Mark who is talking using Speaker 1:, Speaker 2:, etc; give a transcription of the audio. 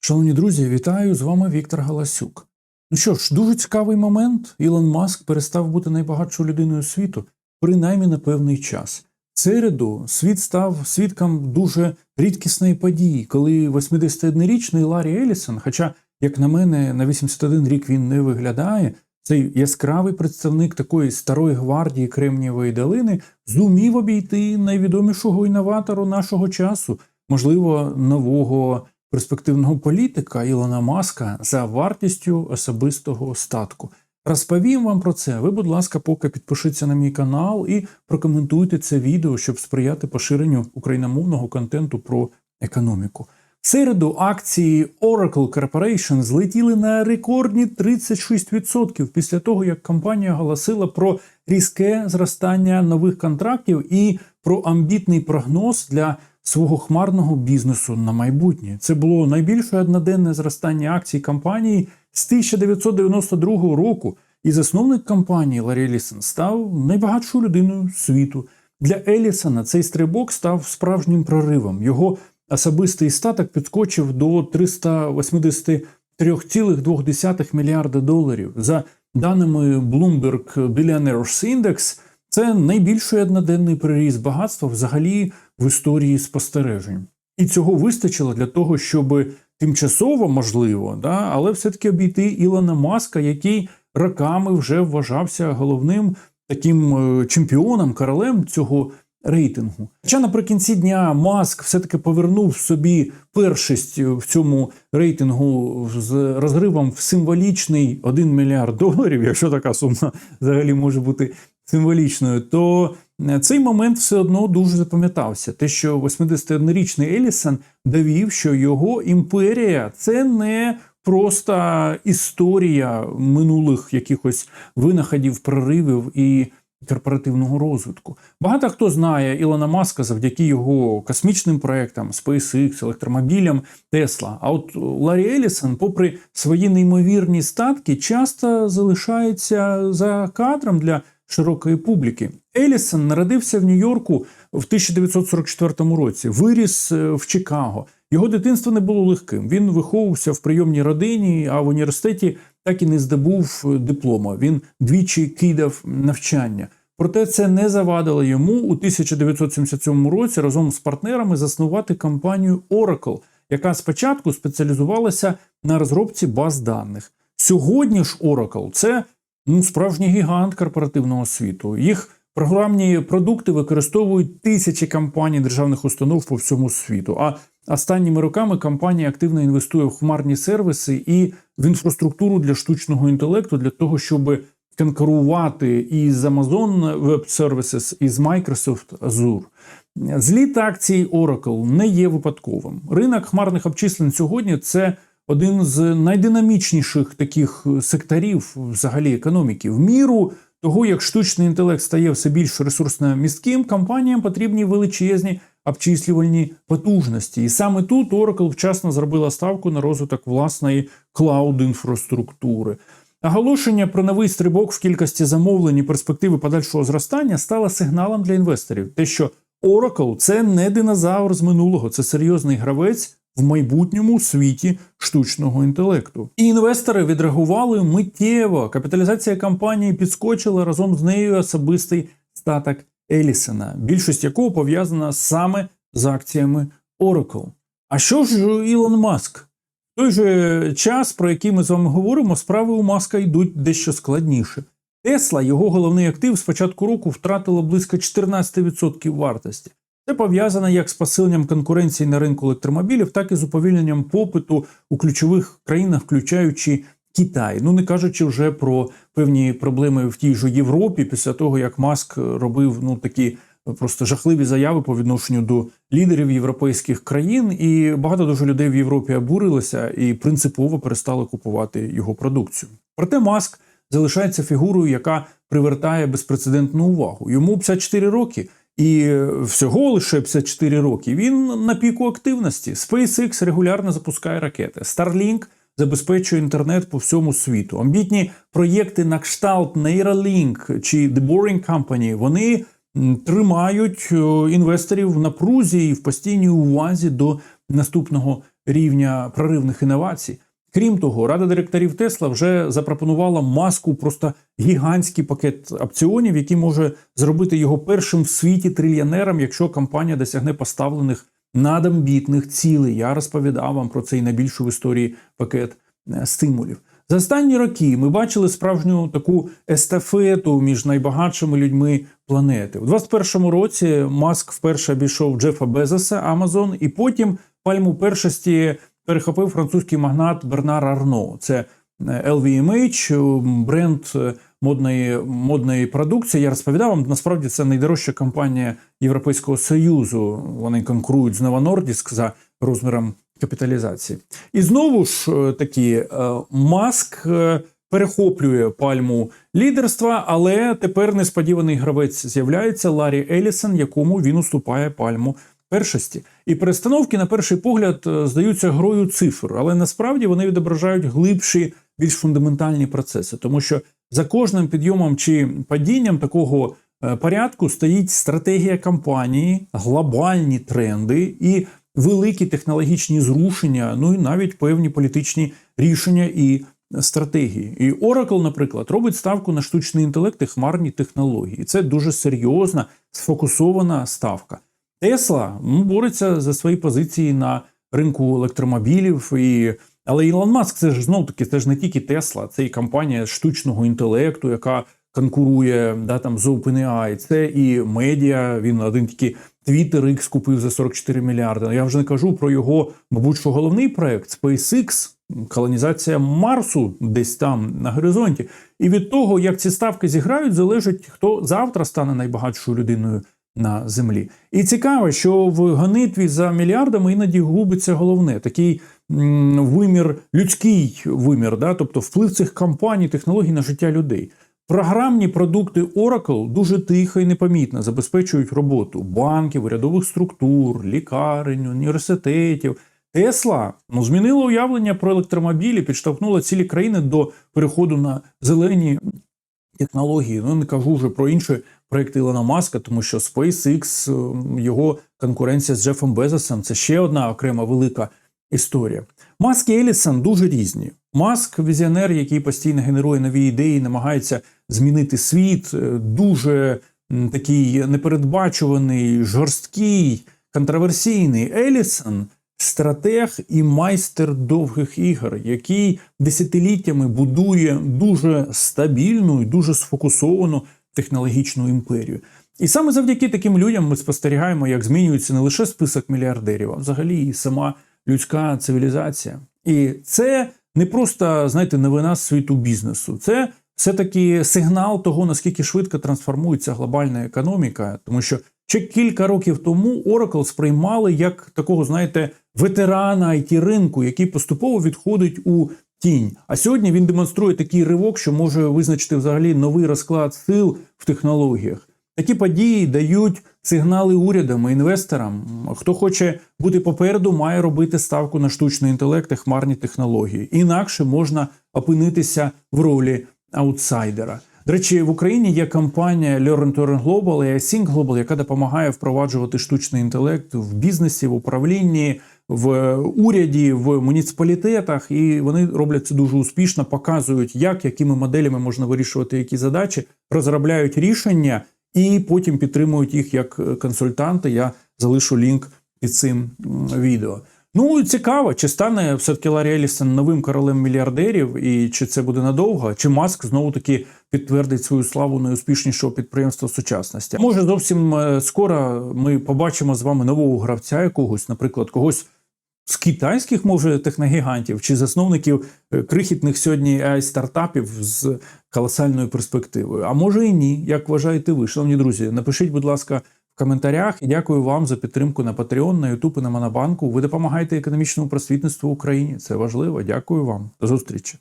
Speaker 1: Шановні друзі, вітаю! З вами Віктор Галасюк. Ну що ж, дуже цікавий момент. Ілон Маск перестав бути найбагатшою людиною світу, принаймні на певний час. В середу світ став свідком дуже рідкісної події, коли 81-річний Ларі Елісон, хоча, як на мене, на 81 рік він не виглядає, цей яскравий представник такої старої гвардії Кремнієвої долини зумів обійти найвідомішого інноватору нашого часу, можливо, нового перспективного політика Ілона Маска за вартістю особистого статку. Розповім вам про це. Ви, будь ласка, поки підпишіться на мій канал і прокоментуйте це відео, щоб сприяти поширенню україномовного контенту про економіку. В середу акції Oracle Corporation злетіли на рекордні 36% після того, як компанія оголосила про різке зростання нових контрактів і про амбітний прогноз для свого хмарного бізнесу на майбутнє. Це було найбільше одноденне зростання акцій компанії з 1992 року. І засновник компанії Ларі Елісон став найбагатшою людиною світу. Для Елісона цей стрибок став справжнім проривом. Його особистий статок підскочив до 383,2 мільярда доларів. За даними Bloomberg Billionaires Index, це найбільший одноденний приріст багатства взагалі в історії спостережень. І цього вистачило для того, щоб тимчасово можливо, да, але все-таки обійти Ілона Маска, який роками вже вважався головним таким е, чемпіоном, королем цього рейтингу. Хоча наприкінці дня Маск все-таки повернув собі першість в цьому рейтингу з розривом в символічний 1 мільярд доларів, якщо така сума взагалі може бути символічною, то цей момент все одно дуже запам'ятався. Те, що 81-річний Елісон довів, що його імперія це не просто історія минулих якихось винаходів, проривів і корпоративного розвитку. Багато хто знає Ілона Маска завдяки його космічним проектам, SpaceX, електромобілям, Тесла. А от Ларі Елісон, попри свої неймовірні статки, часто залишається за кадром для широкої публіки. Елісон народився в Нью-Йорку в 1944 році, виріс е, в Чикаго. Його дитинство не було легким. Він виховувався в прийомній родині, а в університеті так і не здобув диплома. Він двічі кидав навчання. Проте це не завадило йому у 1977 році разом з партнерами заснувати компанію Oracle, яка спочатку спеціалізувалася на розробці баз даних. Сьогодні ж Oracle – це ну, справжній гігант корпоративного світу. Їх програмні продукти використовують тисячі компаній державних установ по всьому світу. А останніми роками компанія активно інвестує в хмарні сервіси і в інфраструктуру для штучного інтелекту для того, щоб конкурувати із Amazon Web Services, і з Microsoft Azure. Зліт акцій Oracle не є випадковим. Ринок хмарних обчислень сьогодні це один з найдинамічніших таких секторів взагалі економіки. В міру того, як штучний інтелект стає все більш ресурсно містким, компаніям потрібні величезні обчислювальні потужності. І саме тут Oracle вчасно зробила ставку на розвиток власної клауд-інфраструктури. Оголошення про новий стрибок в кількості замовлень і перспективи подальшого зростання стало сигналом для інвесторів. Те, що Oracle – це не динозавр з минулого, це серйозний гравець в майбутньому світі штучного інтелекту. І інвестори відреагували миттєво. Капіталізація компанії підскочила разом з нею особистий статок Елісона, більшість якого пов'язана саме з акціями Oracle. А що ж Ілон Маск? В той же час, про який ми з вами говоримо, справи у Маска йдуть дещо складніше. Тесла, його головний актив, з початку року втратила близько 14% вартості. Це пов'язано як з посиленням конкуренції на ринку електромобілів, так і з уповільненням попиту у ключових країнах, включаючи Китай. Ну не кажучи вже про певні проблеми в тій же Європі, після того як Маск робив ну такі просто жахливі заяви по відношенню до лідерів європейських країн, і багато дуже людей в Європі обурилися і принципово перестали купувати його продукцію. Проте Маск залишається фігурою, яка привертає безпрецедентну увагу. Йому 54 роки. І всього лише 54 роки він на піку активності. SpaceX регулярно запускає ракети. Starlink забезпечує інтернет по всьому світу. Амбітні проєкти на кшталт Neuralink чи The Boring Company, вони тримають інвесторів в напрузі і в постійній увазі до наступного рівня проривних інновацій. Крім того, рада директорів Тесла вже запропонувала маску просто гігантський пакет опціонів, який може зробити його першим в світі трильйонером, якщо компанія досягне поставлених надамбітних цілей. Я розповідав вам про цей найбільший в історії пакет е, стимулів. За останні роки ми бачили справжню таку естафету між найбагатшими людьми планети. У 2021 році Маск вперше обійшов Джефа Безоса Амазон, і потім пальму першості перехопив французький магнат Бернар Арно. Це е, LVMH, бренд е, модної модної продукції. Я розповідав вам. Насправді це найдорожча компанія Європейського союзу. Вони конкурують з Nova за розміром капіталізації. І знову ж е, таки е, Маск е, перехоплює пальму лідерства, але тепер несподіваний гравець з'являється Ларі Елісон, якому він уступає пальму першості. І перестановки, на перший погляд, е, здаються грою цифр, але насправді вони відображають глибші, більш фундаментальні процеси, тому що за кожним підйомом чи падінням такого е, порядку стоїть стратегія компанії, глобальні тренди і великі технологічні зрушення, ну і навіть певні політичні рішення і стратегії. І Oracle, наприклад, робить ставку на штучний інтелект і хмарні технології. Це дуже серйозна, сфокусована ставка. Тесла ну, бореться за свої позиції на ринку електромобілів. І... Але Ілон Маск це ж знов таки це ж не тільки Тесла, це і компанія штучного інтелекту, яка конкурує да, там, з OpenAI, це і медіа. Він один тільки Twitter X купив за 44 мільярди. Я вже не кажу про його, мабуть, що головний проект SpaceX, колонізація Марсу десь там на горизонті. І від того, як ці ставки зіграють, залежить, хто завтра стане найбагатшою людиною на землі. І цікаво, що в гонитві за мільярдами іноді губиться головне такий вимір, людський вимір, да? тобто вплив цих компаній, технологій на життя людей. Програмні продукти Oracle дуже тихо і непомітно забезпечують роботу банків, урядових структур, лікарень, університетів. Тесла ну, змінила уявлення про електромобілі, підштовхнула цілі країни до переходу на зелені технології. Ну не кажу вже про інші проекти Ілона Маска, тому що SpaceX, е, його конкуренція з Джефом Безосом це ще одна окрема велика історія. Маск і Елісон дуже різні. Маск візіонер, який постійно генерує нові ідеї, намагається змінити світ, е, дуже такий непередбачуваний, жорсткий, контроверсійний. Елісон стратег і майстер довгих ігор, який десятиліттями будує дуже стабільну і дуже сфокусовану технологічну імперію. І саме завдяки таким людям ми спостерігаємо, як змінюється не лише список мільярдерів, а взагалі і сама людська цивілізація. І це не просто знаєте, новина світу бізнесу. Це все-таки сигнал того, наскільки швидко трансформується глобальна економіка, тому що ще кілька років тому Oracle сприймали як такого, знаєте, ветерана it ринку, який поступово відходить у тінь. А сьогодні він демонструє такий ривок, що може визначити взагалі новий розклад сил в технологіях. Такі події дають сигнали урядам і інвесторам. Хто хоче бути попереду, має робити ставку на штучний інтелект і хмарні технології. Інакше можна опинитися в ролі аутсайдера. До речі, в Україні є компанія Learn to Earn Global і Async Global, яка допомагає впроваджувати штучний інтелект в бізнесі, в управлінні, в уряді, в муніципалітетах, і вони роблять це дуже успішно, показують, як якими моделями можна вирішувати які задачі, розробляють рішення і потім підтримують їх як консультанти. Я залишу лінк під цим відео. Ну цікаво, чи стане все-таки Ларі Елісон новим королем мільярдерів, і чи це буде надовго, чи Маск знову таки підтвердить свою славу найуспішнішого підприємства сучасності? Може, зовсім скоро ми побачимо з вами нового гравця якогось, наприклад, когось з китайських, може, техногігантів, чи засновників крихітних сьогодні ai стартапів з колосальною перспективою. А може і ні, як вважаєте ви, шановні друзі, напишіть, будь ласка В коментарях. Дякую вам за підтримку на Patreon, на YouTube і на Монобанку. Ви допомагаєте економічному просвітництву в Україні. Це важливо. Дякую вам. До зустрічі.